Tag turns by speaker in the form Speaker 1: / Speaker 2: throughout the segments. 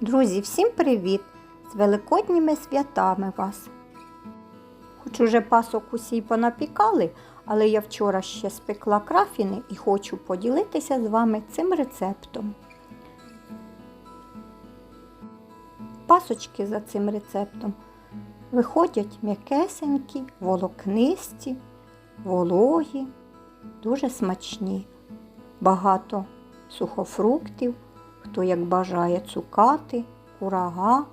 Speaker 1: Друзі, всім привіт! З великодніми святами вас! Хоч уже пасок усі понапікали, але я вчора ще спекла крафіни і хочу поділитися з вами цим рецептом. Пасочки за цим рецептом виходять м'якесенькі, волокнисті, вологі, дуже смачні, багато сухофруктів, хто як бажає цукати, курага,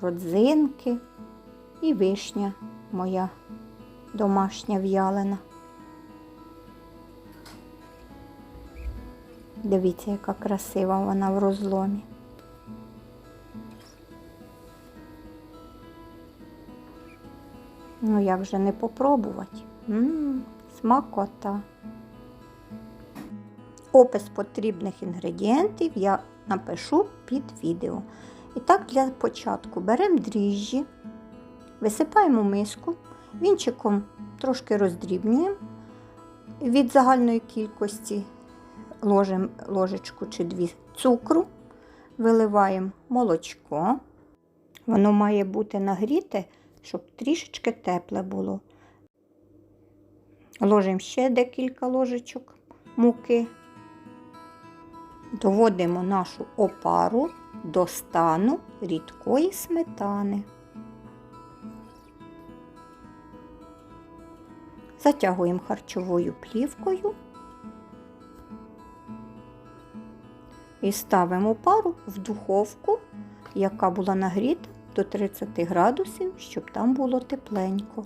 Speaker 1: родзинки і вишня моя домашня в'ялена. Дивіться, яка красива вона в розломі. Ну, як же не попробувати? Ммм, смакота. Опис потрібних інгредієнтів я напишу під відео. І так, для початку беремо дріжджі, висипаємо миску, вінчиком трошки роздрібнюємо. Від загальної кількості ложимо ложечку чи дві цукру, виливаємо молочко. Воно має бути нагріте, щоб трішечки тепле було. Ложимо ще декілька ложечок муки. Доводимо нашу опару до стану рідкої сметани. Затягуємо харчовою плівкою і ставимо пару в духовку, яка була нагріта до 30 градусів, щоб там було тепленько.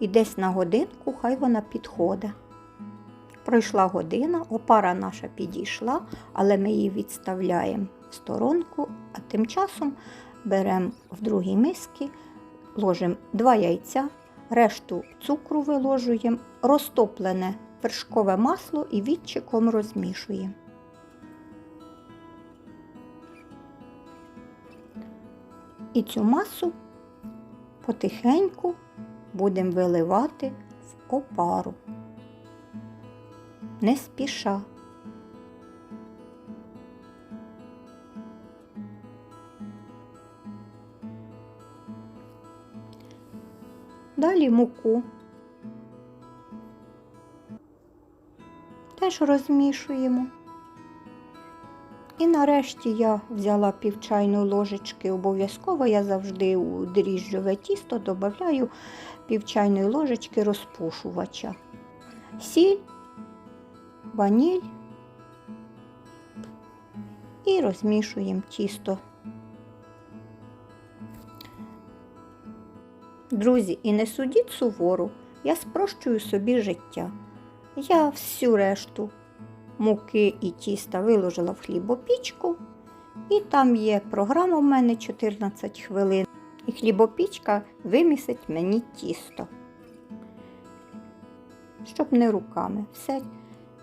Speaker 1: І десь на годинку хай вона підходить. Пройшла година, опара наша підійшла, але ми її відставляємо в сторонку, а тим часом беремо в другій миски, ложимо два яйця, решту цукру виложуємо, розтоплене вершкове масло і відчиком розмішуємо. І цю масу потихеньку будемо виливати в опару не спіша. Далі муку. Теж розмішуємо. І нарешті я взяла пів чайної ложечки, обов'язково я завжди у дріжджове тісто додаю пів чайної ложечки розпушувача. Сіль ваніль і розмішуємо тісто. Друзі, і не судіть суворо, я спрощую собі життя. Я всю решту муки і тіста виложила в хлібопічку, і там є програма в мене 14 хвилин. І хлібопічка вимісить мені тісто, щоб не руками. Все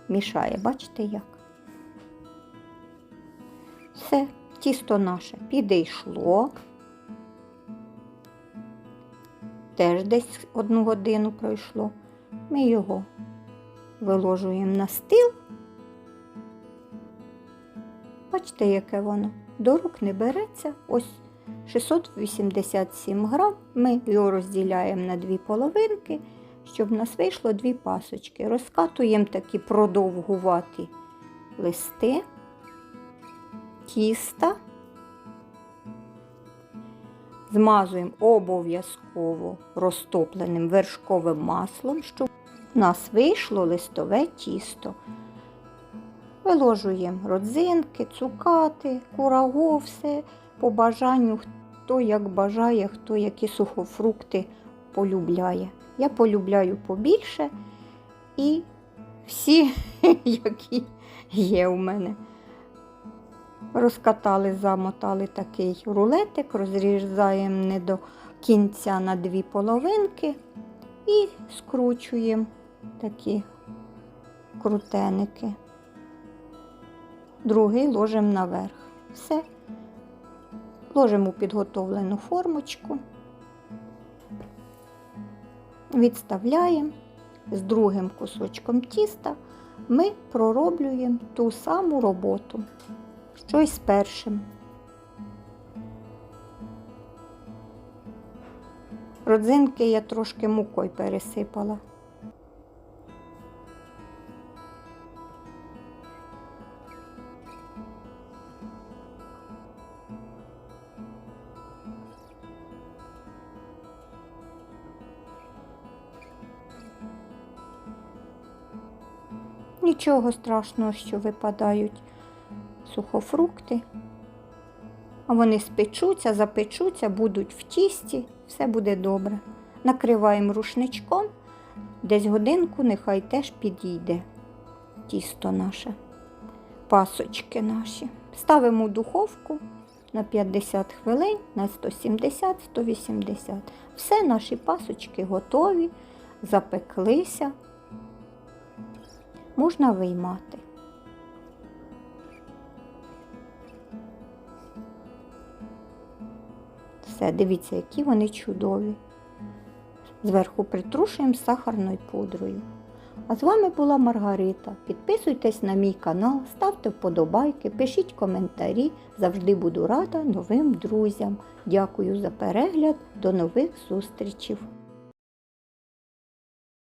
Speaker 1: мішає, бачите як? Все, тісто наше підійшло. Теж десь одну годину пройшло. Ми його виложуємо на стіл. Бачите, яке воно? До рук не береться. Ось 687 грам. Ми його розділяємо на дві половинки щоб в нас вийшло дві пасочки. Розкатуємо такі продовгуваті листи, тіста, змазуємо обов'язково розтопленим вершковим маслом, щоб у нас вийшло листове тісто. Виложуємо родзинки, цукати, курагу, все по бажанню, хто як бажає, хто які сухофрукти полюбляє. Я полюбляю побільше і всі, які є у мене. Розкатали, замотали такий рулетик, розрізаємо не до кінця на дві половинки і скручуємо такі крутеники. Другий ложимо наверх. Все. Ложимо у підготовлену формочку відставляємо з другим кусочком тіста ми пророблюємо ту саму роботу, що й з першим. Родзинки я трошки мукою пересипала. Нічого страшного, що випадають сухофрукти. А вони спечуться, запечуться, будуть в тісті, все буде добре. Накриваємо рушничком, десь годинку нехай теж підійде тісто наше, пасочки наші. Ставимо в духовку на 50 хвилин, на 170-180. Все наші пасочки готові, запеклися. Можна виймати. Все, дивіться, які вони чудові. Зверху притрушуємо сахарною пудрою. А з вами була Маргарита. Підписуйтесь на мій канал, ставте вподобайки, пишіть коментарі. Завжди буду рада новим друзям. Дякую за перегляд. До нових зустрічей!